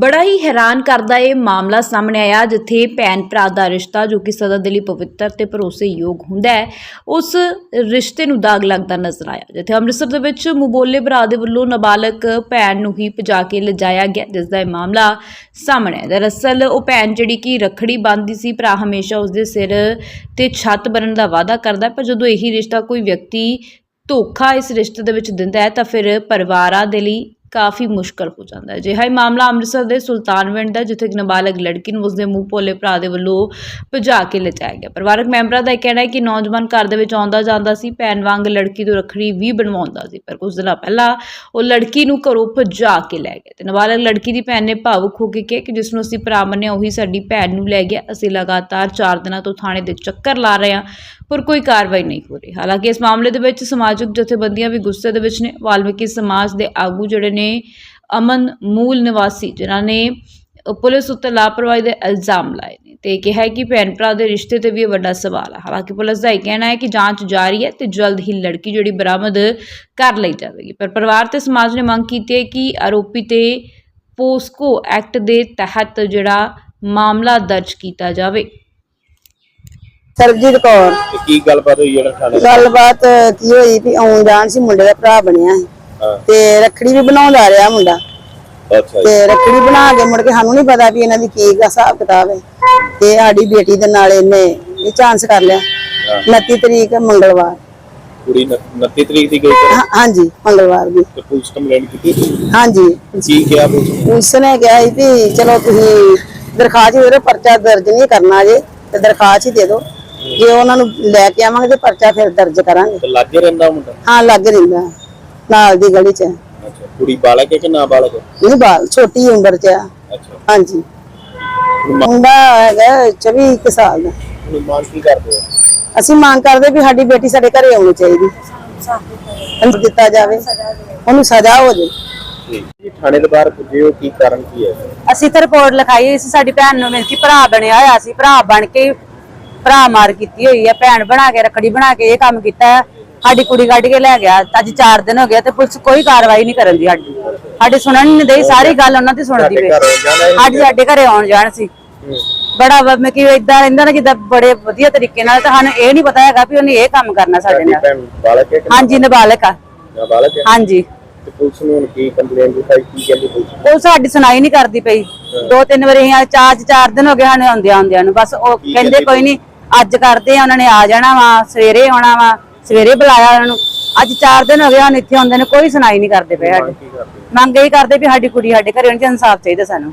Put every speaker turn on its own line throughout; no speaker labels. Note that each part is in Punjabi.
ਬੜਾ ਹੀ ਹੈਰਾਨ ਕਰਦਾ ਇਹ ਮਾਮਲਾ ਸਾਹਮਣੇ ਆਇਆ, ਜਿੱਥੇ ਭੈਣ ਭਰਾ ਦਾ ਰਿਸ਼ਤਾ, ਜੋ ਕਿ ਸਦਾ ਦੇ ਲਈ ਪਵਿੱਤਰ ਤੇ ਭਰੋਸੇਯੋਗ ਹੁੰਦਾ ਹੈ, ਉਸ ਰਿਸ਼ਤੇ ਨੂੰ ਦਾਗ ਲੱਗਦਾ ਨਜ਼ਰ ਆਇਆ, ਜਿੱਥੇ ਅੰਮ੍ਰਿਤਸਰ ਦੇ ਵਿੱਚ ਮੁਬੋਲੇ ਭਰਾ ਦੇ ਵੱਲੋਂ ਨਾਬਾਲਗ ਭੈਣ ਨੂੰ ਹੀ ਭਜਾ ਕੇ ਲਿਜਾਇਆ ਗਿਆ ਜਿਸ ਦਾ ਇਹ ਮਾਮਲਾ ਸਾਹਮਣੇ ਆਇਆ। ਦਰਅਸਲ, ਉਹ ਭੈਣ ਜਿਹੜੀ ਕਿ ਰਖੜੀ ਬੰਨ੍ਹਦੀ ਸੀ, ਭਰਾ ਹਮੇਸ਼ਾ ਉਸਦੇ ਸਿਰ ਤੇ ਛੱਤ ਬਣਨ ਦਾ ਵਾਅਦਾ ਕਰਦਾ ਪਰ ਜਦੋਂ ਇਹੀ ਰਿਸ਼ਤਾ ਕੋਈ ਵਿਅਕਤੀ ਧੋਖਾ ਇਸ ਰਿਸ਼ਤੇ ਦੇ ਵਿੱਚ ਦਿੰਦਾ ਹੈ, ਤਾਂ ਫਿਰ ਪਰਿਵਾਰਾਂ ਦੇ ਲਈ ਕਾਫੀ ਮੁਸ਼ਕਲ ਹੋ ਜਾਂਦਾ ਹੈ। ਅਜਿਹਾ ਹੀ ਮਾਮਲਾ ਅੰਮ੍ਰਿਤਸਰ ਦੇ ਸੁਲਤਾਨਵਿੰਡ ਦਾ, ਜਿੱਥੇ ਇੱਕ ਨਾਬਾਲਗ ਲੜਕੀ ਨੂੰ ਉਸਦੇ ਮੂੰਹ ਭੋਲੇ ਭਰਾ ਦੇ ਵੱਲੋਂ ਭਜਾ ਕੇ ਲਿਜਾਇਆ ਗਿਆ। ਪਰਿਵਾਰਕ ਮੈਂਬਰਾਂ ਦਾ ਇਹ ਕਹਿਣਾ ਹੈ ਕਿ ਨੌਜਵਾਨ ਘਰ ਦੇ ਵਿੱਚ ਆਉਂਦਾ ਜਾਂਦਾ ਸੀ, ਭੈਣ ਵਾਂਗ ਲੜਕੀ ਤੋਂ ਰੱਖੜੀ ਵੀ ਬਣਵਾਉਂਦਾ ਸੀ, ਪਰ ਕੁਝ ਦਿਨਾਂ ਪਹਿਲਾਂ ਉਹ ਲੜਕੀ ਨੂੰ ਘਰੋਂ ਭਜਾ ਕੇ ਲੈ ਗਿਆ ਤੇ ਨਾਬਾਲਗ ਲੜਕੀ ਦੀ ਭੈਣ ਨੇ ਭਾਵੁਕ ਹੋ ਕੇ ਕਿਹਾ ਕਿ ਜਿਸ ਨੂੰ ਅਸੀਂ ਭਰਾ ਮੰਨਿਆ ਉਹੀ ਸਾਡੀ ਭੈਣ ਨੂੰ ਲੈ ਗਿਆ। ਅਸੀਂ ਲਗਾਤਾਰ 4 ਦਿਨਾਂ ਤੋਂ ਥਾਣੇ ਦੇ ਚੱਕਰ ਲਾ ਰਹੇ ਹਾਂ, ਪਰ ਕੋਈ ਕਾਰਵਾਈ ਨਹੀਂ ਹੋ ਰਹੀ। ਹਾਲਾਂਕਿ ਇਸ ਮਾਮਲੇ ਦੇ ਵਿੱਚ ਸਮਾਜਿਕ ਜਥੇਬੰਦੀਆਂ ਵੀ ਗੁੱਸੇ ਦੇ ਵਿੱਚ ਨੇ। ਵਾਲਮੀਕੀ ਸਮਾਜ ਦੇ ਆਗੂ ਜਿਹੜੇ ਨੇ ਅਮਨ ਮੂਲ ਨਿਵਾਸੀ ਜਿਨ੍ਹਾਂ ਨੇ ਪੁਲਿਸ ਉੱਤੇ ਲਾਪਰਵਾਹੀ ਦੇ ਇਲਜ਼ਾਮ ਲਾਏ ਨੇ ਤੇ ਕਿਹਾ ਹੈ ਕਿ ਭੈਣ ਭਰਾ ਦੇ ਰਿਸ਼ਤੇ ਤੇ ਵੀ ਇਹ ਵੱਡਾ ਸਵਾਲ ਹੈ ਹਾਲਾਂਕਿ ਪੁਲਿਸ ਦਾ ਇਹ ਕਹਿਣਾ ਹੈ ਕਿ ਜਾਂਚ ਜਾਰੀ ਹੈ ਤੇ ਜਲਦ ਹੀ ਲੜਕੀ ਜਿਹੜੀ ਬਰਾਮਦ ਕਰ ਲਈ ਜਾਵੇਗੀ। ਪਰ ਪਰਿਵਾਰ ਤੇ ਸਮਾਜ ਨੇ ਮੰਗ ਕੀਤੀ ਹੈ ਕਿ ਆਰੋਪੀ ਤੇ ਪੋਸਕੋ ਐਕਟ ਦੇ ਤਹਿਤ ਜਿਹੜਾ ਮਾਮਲਾ ਦਰਜ ਕੀਤਾ ਜਾਵੇ।
ਸਰਬਜੀਤ ਕੌਰ।
ਤੇ ਕੀ ਗੱਲਬਾਤ ਹੋਈ ਜਿਹੜਾ ਥਾਣੇ?
ਗੱਲਬਾਤ ਕੀ ਹੋਈ ਵੀ ਆਉਣ ਜਾਣ ਸੀ ਮੁੰਡੇ ਦਾ ਭਰਾ ਬਣਿਆ ਸੀ।
ਹਾਂ
ਤੇ ਰੱਖੜੀ ਵੀ ਬਣਾਉਂਦਾ ਰਿਹਾ ਮੁੰਡਾ।
ਅੱਛਾ
ਤੇ ਰੱਖੜੀ ਬਣਾ ਕੇ ਮੁੜ ਕੇ ਸਾਨੂੰ ਨਹੀਂ ਪਤਾ ਵੀ ਇਹਨਾਂ ਦੀ ਕੀ ਹਿਸਾਬ ਕਿਤਾਬ ਹੈ। ਤੇ ਸਾਡੀ ਬੇਟੀ ਦੇ ਨਾਲ ਇਹਨੇ ਇਹ ਚਾਂਸ ਕਰ ਲਿਆ। 29 ਤਰੀਕ ਮੰਗਲਵਾਰ।
ਕੁੜੀ 29 ਤਰੀਕ ਦੀ ਗਈ
ਹਾਂਜੀ ਮੰਗਲਵਾਰ ਦੀ।
ਤੇ ਪੁਲਿਸ ਕੰਪਲੇਂਟ ਕੀਤੀ
ਹਾਂਜੀ।
ਕੀ ਕਿਹਾ ਪੁਲਿਸ ਨੇ?
ਕਿਹਾ ਸੀ ਵੀ ਚਲੋ ਤੁਸੀਂ ਦਰਖਾਸਤ ਉਹਦੇ ਪਰਚਾ ਦਰਜ ਨਹੀਂ ਕਰਨਾ ਜੇ ਤੇ ਦਰਖਾਸਤ ਹੀ ਦੇ ਦਿਓ। ਜੇ ਉਹਨਾਂ ਨੂੰ ਲੈ ਕੇ ਆਵਾਂਗੇ ਤੇ ਪਰਚਾ ਫਿਰ ਦਰਜ ਕਰਾਂਗੇ।
ਲਾਗੇ ਰਹਿੰਦਾ ਮੁੰਡਾ?
ਹਾਂ ਲੱਗ ਰਹਿੰਦਾ। ਨਾਲ ਦੀ ਗਲੀ 'ਚ।
ਅੱਛਾ ਕੁੜੀ ਬਾਲਕ ਹੈ ਕਿ ਨਾ ਬਾਲਕ? ਹੈ?
ਇਹ ਬਾਲ ਛੋਟੀ ਉਮਰ 'ਚ ਆ।
ਅੱਛਾ।
ਹਾਂਜੀ।
ਹੁਣ ਮੰਗ-
ਮੁੰਡਾ ਹੈਗਾ 24 ਕੁ ਸਾਲ ਦਾ।
ਹੁਣ ਮੰਗ ਕੀ ਕਰਦੇ ਹੋ
ਅਸੀਂ ਮੰਗ ਕਰਦੇ ਵੀ ਸਾਡੀ ਬੇਟੀ ਸਾਡੇ ਘਰੇ ਆਉਣੀ ਚਾਹੀਦੀ। ਉਹਨੂੰ ਦਿੱਤਾ ਜਾਵੇ। ਉਹਨੂੰ ਸਜ਼ਾ ਹੋ
ਜੀ। ਥਾਣੇ ਦੇ ਬਾਹਰ ਪੁੱਜੇ ਹੋ ਕੀ ਕਾਰਨ ਕੀ ਹੈ?
ਅਸੀਂ ਤਾਂ ਰਿਪੋਰਟ ਲਿਖਾਈ ਹੋਈ ਸੀ ਸਾਡੀ ਭੈਣ ਨੂੰ ਮਿਲ ਕੇ ਭਰਾ ਬਣਿਆ ਹੋਇਆ ਸੀ। ਭਰਾ ਬਣ ਕੇ ਭਰਾ ਮਾਰ ਕੀਤੀ ਹੋਈ ਹੈ ਭੈਣ ਬਣਾ ਕੇ ਰੱਖੜੀ ਬਣਾ ਕੇ ਇਹ ਕੰਮ ਕੀਤਾ। ਹੈ ਸਾਡੀ ਕੁੜੀ ਕੱਢ ਕੇ ਲੈ ਗਿਆ ਅੱਜ 4 ਦਿਨ ਹੋ ਗਿਆ ਤੇ ਪੁਲਿਸ ਕੋਈ ਕਾਰਵਾਈ ਨਹੀਂ ਕਰਨ ਦੀ ਸਾਡੀ। ਸਾਡੀ ਸੁਣਨ ਨਹੀਂ ਦੇਈ ਸਾਰੀ ਗੱਲ ਉਹਨਾਂ ਦੀ ਸੁਣਦੀ ਪਈ? ਅੱਜ ਸਾਡੇ ਘਰੇ ਆਉਣ ਜਾਣ ਸੀ। ਬੜਾ ਵਾ- ਮੈਂ ਕਿ ਇਦਾਂ ਰਹਿੰਦਾ ਨਾ ਜਿੱਦਾਂ ਬੜੇ ਵਧੀਆ ਤਰੀਕੇ ਨਾਲ ਤਾਂ ਸਾਨੂੰ ਇਹ ਨਹੀਂ ਪਤਾ ਹੈਗਾ ਵੀ ਉਹਨੇ ਇਹ ਕੰਮ ਕਰਨਾ ਸਾਡੇ ਨਾਲ। ਹਾਂਜੀ ਨਾਬਾਲਗ ਆ। ਹਾਂਜੀ।
ਪੁਲਿਸ ਨੂੰ ਕੀ ਕੰਪਲੇਂਟ ਦਿੱਤੀ ਕੀ ਕਹਿੰਦੀ ਪੁਲਿਸ?
ਉਹ ਸਾਡੀ ਸੁਣਾਈ ਨਹੀਂ ਕਰਦੀ ਪਈ। ਦੋ ਤਿੰਨ ਵਾਰੀ ਅਸੀਂ ਚਾਰ ਚਾਰ ਦਿਨ ਹੋ ਗਏ ਸਾਨੂੰ ਆਉਂਦਿਆਂ ਆਉਂਦਿਆਂ ਨੂੰ। ਬਸ ਉਹ ਕਹਿੰਦੀ ਕੋਈ ਨਹੀਂ ਅੱਜ ਕਰਦੇ ਆ ਉਹਨਾਂ ਨੇ ਆ ਜਾਣਾ ਵਾ ਸਵੇਰੇ ਆਉਣਾ ਵਾ। ਸਵੇਰੇ ਬੁਲਾਇਆ ਉਹਨਾਂ ਨੂੰ। ਅੱਜ ਚਾਰ ਦਿਨ ਹੋ ਗਏ ਹਨ ਇੱਥੇ ਆਉਂਦੇ ਨੇ ਕੋਈ ਸੁਣਾਈ ਨਹੀਂ ਕਰਦੇ ਪਏ ਸਾਡੀ? ਮੰਗ ਇਹ ਕਰਦੇ ਵੀ ਸਾਡੀ ਕੁੜੀ ਸਾਡੇ ਘਰੇ ਚਾਹੀਦੀ ਇਨਸਾਫ ਚਾਹੀਦਾ ਸਾਨੂੰ।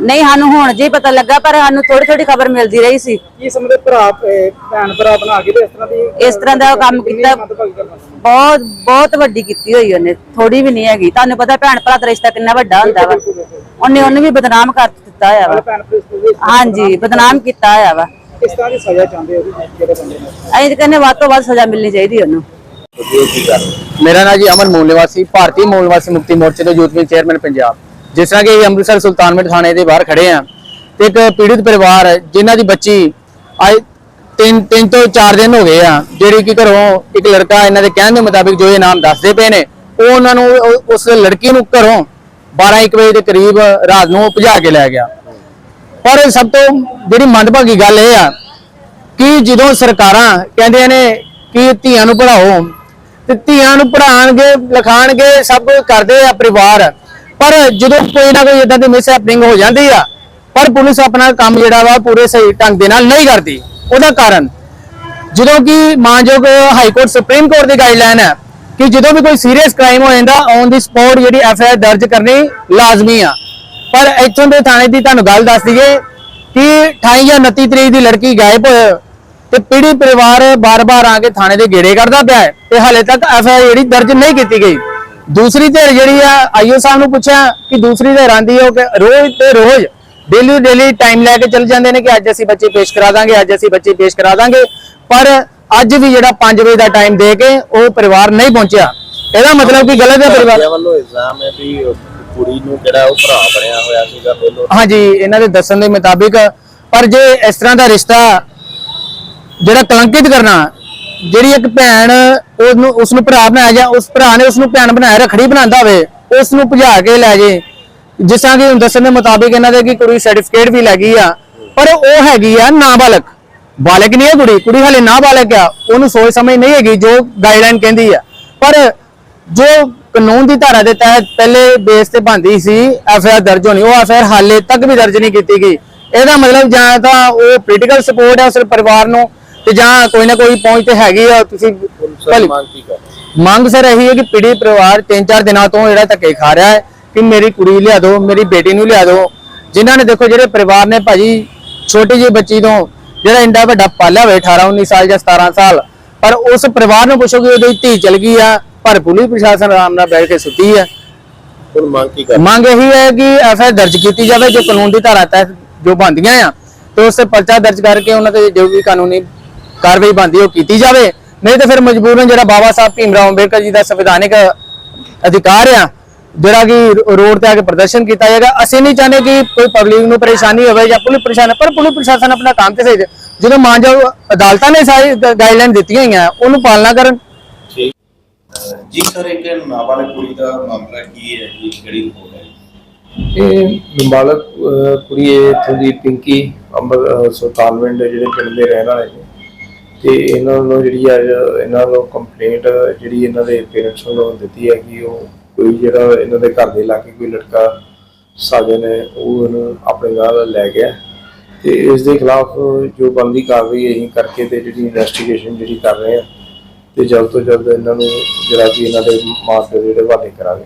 ਨਹੀਂ ਸਾਨੂੰ ਹੁਣ ਜੇ ਪਤਾ ਲੱਗਾ ਪਰ ਸਾਨੂੰ ਥੋੜੀ ਥੋੜੀ ਖਬਰ ਮਿਲਦੀ ਰਹੀ ਸੀ।
ਕੀ ਸਮਝਦੇ ਭਰਾ ਭੈਣ ਭਰਾ ਬਣਾ ਕੇ ਇਸ ਤਰ੍ਹਾਂ ਦੀ
ਇਸ ਤਰ੍ਹਾਂ ਦਾ ਉਹ ਕੰਮ ਕੀਤਾ। ਬਹੁਤ ਬਹੁਤ ਵੱਡੀ ਕੀਤੀ ਹੋਈ ਉਹਨੇ ਥੋੜੀ ਵੀ ਨਹੀਂ ਹੈਗੀ। ਤੁਹਾਨੂੰ ਪਤਾ ਭੈਣ ਭਰਾ ਦਾ ਰਿਸ਼ਤਾ ਕਿੰਨਾ ਵੱਡਾ ਹੁੰਦਾ ਵਾ। ਉਹਨੇ ਉਹਨੂੰ ਵੀ ਬਦਨਾਮ ਕਰ ਦਿੱਤਾ ਹੋਇਆ ਵਾ। ਹਾਂਜੀ ਬਦਨਾਮ ਕੀਤਾ ਹੋਇਆ ਵਾ।
ਕਿਸ ਤਰ੍ਹਾਂ ਦੀ ਸਜ਼ਾ ਚਾਹੁੰਦੇ ਹੋ ਤੁਸੀਂ ਜਿਹੜੇ ਬੰਦੇ ਨੇ?
ਅਸੀਂ ਤਾਂ ਕਹਿੰਦੇ ਵੱਧ ਤੋਂ ਵੱਧ ਸਜ਼ਾ ਮਿਲਣੀ ਚਾਹੀਦੀ ਉਹਨੂੰ?
ਮੇਰਾ ਨਾਮ ਜੀ ਅਮਨ ਮੂਲ ਨਿਵਾਸੀ ਭਾਰਤੀ ਮੂਲ ਨਿਵਾਸੀ ਮੁਕਤੀ ਮੋਰਚੇ ਦੇ ਯੂਥ ਵਿੰਗ ਚੇਅਰਮੈਨ ਪੰਜਾਬ। ਜਿਸ ਤਰ੍ਹਾਂ ਕਿ ਅਸੀਂ ਅੰਮ੍ਰਿਤਸਰ ਸੁਲਤਾਨਪੁਰ ਥਾਣੇ ਦੇ ਬਾਹਰ ਖੜੇ ਆ ਤੇ ਇੱਕ ਪੀੜਿਤ ਪਰਿਵਾਰ ਹੈ, ਜਿਨ੍ਹਾਂ ਦੀ ਬੱਚੀ ਅੱਜ ਤਿੰਨ ਤਿੰਨ ਤੋਂ 4 ਦਿਨ ਹੋ ਗਏ ਆ ਜਿਹੜੀ ਕਿ ਘਰੋਂ ਇੱਕ ਲੜਕਾ ਇਹਨਾਂ ਦੇ ਕਹਿਣ ਦੇ ਮੁਤਾਬਿਕ ਜੋ ਇਹ ਨਾਮ ਦੱਸਦੇ ਪਏ ਨੇ ਉਹ ਉਹਨਾਂ ਨੂੰ ਉਹ- ਉਸ ਲੜਕੀ ਨੂੰ ਘਰੋਂ 12 1 ਵਜੇ ਦੇ ਕਰੀਬ ਰਾਤ ਨੂੰ ਭਜਾ ਕੇ ਲੈ ਗਿਆ। ਪਰ ਸਭ ਤੋਂ ਜਿਹੜੀ ਮੰਦਭਾਗੀ ਗੱਲ ਇਹ ਆ ਕਿ ਜਦੋਂ ਸਰਕਾਰਾਂ ਕਹਿੰਦੀਆਂ ਨੇ ਕਿ ਧੀਆਂ ਨੂੰ ਪੜਾਓ ਤੇ ਧੀਆਂ ਨੂੰ ਪੜਾਣਗੇ ਲਿਖਾਣਗੇ, ਸਭ ਕੁਝ ਕਰਦੇ ਆ ਪਰਿਵਾਰ। ਪਰ ਜਦੋਂ ਕੋਈ ਨਾ ਕੋਈ ਇਦਾਂ ਦੀ ਮਿਸ ਹੈਪਨਿੰਗ ਹੋ ਜਾਂਦੀ ਆ, ਪਰ ਪੁਲਿਸ ਆਪਣਾ ਕੰਮ ਜਿਹੜਾ ਵਾ ਪੂਰੇ ਸਹੀ ਢੰਗ ਦੇ ਨਾਲ ਨਹੀਂ ਕਰਦੀ। ਉਹਦਾ ਕਾਰਨ ਜਦੋਂ ਕਿ ਮਾਨਯੋਗ ਹਾਈ ਕੋਰਟ ਸੁਪਰੀਮ ਕੋਰਟ ਦੀ ਗਾਈਡਲਾਈਨ ਹੈ ਕਿ ਜਦੋਂ ਵੀ ਕੋਈ ਸੀਰੀਅਸ ਕ੍ਰਾਈਮ ਹੋ ਜਾਂਦਾ ਔਨ ਦੀ ਸਪੌਟ ਜਿਹੜੀ ਐਫ ਆਈ ਆਰ ਦਰਜ ਕਰਨੀ ਲਾਜ਼ਮੀ ਆ। ਪਰ ਇੱਥੋਂ ਦੇ ਥਾਣੇ ਦੀ ਤੁਹਾਨੂੰ ਗੱਲ ਦੱਸ ਦਈਏ ਕਿ 28 ਜਾਂ 29 ਤਰੀਕ ਦੀ ਲੜਕੀ ਗਾਇਬ ਤੇ ਪੀੜੀ ਪਰਿਵਾਰ ਬਾਰ-ਬਾਰ ਆ ਕੇ ਥਾਣੇ ਦੇ ਗੇੜੇ ਕਰਦਾ ਪਿਆ ਹੈ ਤੇ ਹਾਲੇ ਤੱਕ ਐਫ ਜਿਹੜੀ ਦਰਜ ਨਹੀਂ ਕੀਤੀ ਗਈ। ਦੂਸਰੀ ਧਿਰ ਜਿਹੜੀ ਆ, ਆਈਓ ਸਾਹਿਬ ਨੂੰ ਪੁੱਛਿਆ ਕਿ ਦੂਸਰੀ ਧਿਰ ਆਂਦੀ ਹੈ ਕਿ ਰੋਜ਼ ਤੇ ਰੋਜ਼ ਡੇਲੀ ਡੇਲੀ ਟਾਈਮ ਲੈ ਕੇ ਚੱਲ ਜਾਂਦੇ ਨੇ ਕਿ ਅੱਜ ਅਸੀਂ ਬੱਚੇ ਪੇਸ਼ ਕਰਾ ਦਾਂਗੇ, ਅੱਜ ਅਸੀਂ ਬੱਚੇ ਪੇਸ਼ ਕਰਾ ਦਾਂਗੇ। ਪਰ ਅੱਜ ਵੀ ਜਿਹੜਾ 5 ਵਜੇ ਦਾ ਟਾਈਮ ਦੇ ਕੇ ਉਹ ਪਰਿਵਾਰ ਨਹੀਂ ਪਹੁੰਚਿਆ। ਇਹਦਾ ਮਤਲਬ ਕਿ ਗਲਤ ਹੈ ਪਰਿਵਾਰ?
ਵੱਲੋਂ ਇਲਜ਼ਾਮ ਹੈ ਵੀ ਕੁੜੀ ਨੂੰ ਜਿਹੜਾ ਉਹ ਭਰਾ ਬਣਿਆ ਹੋਇਆ ਸੀਗਾ ਪਹਿਲੋਂ
ਹਾਂਜੀ, ਇਹਨਾਂ ਦੇ ਦੱਸਣ ਦੇ ਮੁਤਾਬਿਕ, ਪਰ ਜੇ ਇਸ ਤਰ੍ਹਾਂ ਦਾ ਰਿਸ਼ਤਾ ਜਿਹੜਾ ਕਲੰਕਿਤ ਕਰਨਾ, ਜਿਹੜੀ ਇੱਕ ਭੈਣ ਉਹਨੂੰ ਉਸ ਨੂੰ ਭਰਾ ਬਣਾਇਆ ਜਾਂ ਉਸ ਭਰਾ ਨੇ ਉਸ ਨੂੰ ਭੈਣ ਬਣਾਇਆ, ਰਖੜੀ ਬਣਾਉਂਦਾ ਹੋਵੇ ਉਸ ਨੂੰ ਭਜਾ ਕੇ ਲੈ ਜੇ। ਜਿਸ ਤਰ੍ਹਾਂ ਕਿ ਦੱਸਣ ਦੇ ਮੁਤਾਬਿਕ ਇਹਨਾਂ ਦੇ ਕਿ ਕੁੜੀ ਸਰਟੀਫਿਕੇਟ ਵੀ ਲੱਗੀ ਆ, ਪਰ ਉਹ ਹੈਗੀ ਆ ਨਾਬਾਲਗ। ਬਾਲਕ ਨਹੀਂ ਹੈ ਕੁੜੀ ਕੁੜੀ ਹਲੇ ਨਾਬਾਲਗ ਆ, ਉਹਨੂੰ ਸੋਚ ਸਮਝ ਨਹੀਂ ਹੈਗੀ ਜੋ ਗਾਈਡਲਾਈਨ ਕਹਿੰਦੀ ਆ। ਪਰ ਜੋ ਕਾਨੂੰਨ ਦੀ ਧਾਰਾ ਦੇ ਤਹਿਤ ਪਹਿਲੇ ਬੇਸ ਤੇ ਬੰਦੀ ਸੀ ਐਫਆਈਆਰ ਦਰਜ ਹੋਣੀ ਉਹ ਐਫਆਈਆਰ ਹਾਲੇ ਤੱਕ ਵੀ ਦਰਜ ਨਹੀਂ ਕੀਤੀ ਗਈ। ਇਹਦਾ ਮਤਲਬ ਜਾਂ ਤਾਂ ਉਹ ਪੋਲੀਟੀਕਲ ਸਪੋਰਟ ਹੈ ਉਸ ਪਰਿਵਾਰ ਨੂੰ ਤੇ ਜਾਂ ਕੋਈ ਨਾ ਕੋਈ ਪਹੁੰਚ ਤੇ ਹੈਗੀ ਆ ਤੁਸੀਂ
ਮੰਗ
ਸਰ ਇਹੀ ਹੈ ਕਿ ਪੀੜੀ ਪਰਿਵਾਰ ਤਿੰਨ ਚਾਰ ਦਿਨਾਂ ਤੋਂ ਜਿਹੜਾ ਧੱਕੇ ਖਾ ਰਿਹਾ ਹੈ ਕਿ ਮੇਰੀ ਕੁੜੀ ਲਿਆ ਦਿਓ ਮੇਰੀ ਬੇਟੀ ਨੂੰ ਲਿਆ ਦਿਓ। ਜਿਨ੍ਹਾਂ ਨੇ ਦੇਖੋ ਜਿਹੜੇ ਪਰਿਵਾਰ ਨੇ ਭਾਜੀ ਛੋਟੀ ਜਿਹੀ ਬੱਚੀ ਤੋਂ ਜਿਹੜਾ ਇੰਡਾ ਵੱਡਾ ਪਾਲਿਆ ਹੋਵੇ 18 19 ਸਾਲ ਜਾਂ 17 ਸਾਲ ਪਰ ਉਸ ਪਰਿਵਾਰ ਨੂੰ ਪੁੱਛੋ ਕਿ ਉਹਦੀ ਧੀ ਚਲ ਗਈ ਆ ਪਰ ਪੁਲਿਸ ਪ੍ਰਸ਼ਾਸਨ ਆਰਾਮ ਨਾਲ ਬੈਠ ਕੇ ਸੁੱਤੀ ਹੈ।
ਹੁਣ ਮੰਗ ਕੀ ਕਰ
ਮੰਗ ਇਹੀ ਹੈ ਕਿ ਐਫਆਈਆਰ ਦਰਜ ਕੀਤੀ ਜਾਵੇ ਜੋ ਕਾਨੂੰਨ ਦੀ ਧਾਰਾ ਤਹਿਤ ਜੋ ਬੰਦੀਆਂ ਆ ਤੇ ਉਸ ਤੇ ਪਰਚਾ ਦਰਜ ਕਰਕੇ ਉਹਨਾਂ ਤੇ ਜੋ ਵੀ ਕਾਨੂੰਨੀ ਕਾਰਵਾਈ ਬੰਦੀ ਉਹ ਕੀਤੀ ਜਾਵੇ। ਨਹੀਂ ਤੇ ਫਿਰ ਮਜਬੂਰਨ ਜਿਹੜਾ ਬਾਬਾ ਸਾਹਿਬ ਭੀਮਰਾਓ ਅੰਬੇਡਕਰ ਜੀ ਦਾ ਸੰਵਿਧਾਨਿਕ ਅਧਿਕਾਰ ਆ ਜਿਹੜਾ ਕਿ ਰੋਡ ਤੇ ਆ ਕੇ ਪ੍ਰਦਰਸ਼ਨ ਕੀਤਾ ਜਾਏਗਾ। ਅਸੀਂ ਨਹੀਂ ਚਾਹੁੰਦੇ ਕਿ ਕੋਈ ਪਬਲਿਕ ਨੂੰ ਪਰੇਸ਼ਾਨੀ ਹੋਵੇ ਜਾਂ ਪੁਲਿਸ ਪਰੇਸ਼ਾਨ ਪਰ ਪੁਲਿਸ ਪ੍ਰਸ਼ਾਸਨ ਆਪਣਾ ਕੰਮ ਤੇ ਸਹੀ ਜਦੋਂ ਮਾਨਯੋਗ ਅਦਾਲਤਾਂ ਨੇ ਸਾਰੀ ਗਾਈਡਲਾਈਨ ਦਿੱਤੀਆਂ ਹੋਈਆਂ ਉਹਨੂੰ ਪਾਲਣਾ ਕਰਨ
ਜੀ ਸਰ, ਇੱਕ ਨਾਬਾਲਗ ਕੁੜੀ ਦਾ ਮਾਮਲਾ ਕੀ ਹੈ? ਜੀ ਕਿਹੜੀ ਰਿਪੋਰਟ ਹੈ?
ਇਹ ਨਾਬਾਲਗ ਕੁੜੀ ਹੈ ਇੱਥੋਂ ਦੀ ਪਿੰਕੀ ਅੰਬਰ ਸੁਲਤਾਨਵਿੰਡ ਜਿਹੜੇ ਪਿੰਡ ਦੇ ਰਹਿਣ ਵਾਲੇ ਨੇ। ਤੇ ਇਹਨਾਂ ਨੂੰ ਜਿਹੜੀ ਅੱਜ ਇਹਨਾਂ ਨੂੰ ਕੰਪਲੇਂਟ ਜਿਹੜੀ ਇਹਨਾਂ ਦੇ ਪੇਰੈਂਟਸ ਵੱਲੋਂ ਦਿੱਤੀ ਹੈ ਕਿ ਉਹ ਕੋਈ ਜਿਹੜਾ ਇਹਨਾਂ ਦੇ ਘਰ ਦੇ ਲਾਗੇ ਕੋਈ ਲੜਕਾ ਸਾਜਨ ਹੈ, ਉਹ ਇਹਨੂੰ ਆਪਣੇ ਨਾਲ ਲੈ ਗਿਆ। ਤੇ ਇਸ ਦੇ ਖਿਲਾਫ ਜੋ ਬਣਦੀ ਕਾਰਵਾਈ ਅਸੀਂ ਕਰਕੇ ਤੇ ਜਿਹੜੀ ਇਨਵੈਸਟੀਗੇਸ਼ਨ ਜਿਹੜੀ ਕਰ ਰਹੇ ਆ ਤੇ ਜਲਦ ਤੋਂ ਜਲਦ ਇਹਨਾਂ ਨੂੰ ਜਿਹੜਾ ਕਿ ਇਹਨਾਂ ਦੇ ਮਾਪੇ ਜਿਹੜੇ ਹਵਾਲੇ ਕਰਾਂਗੇ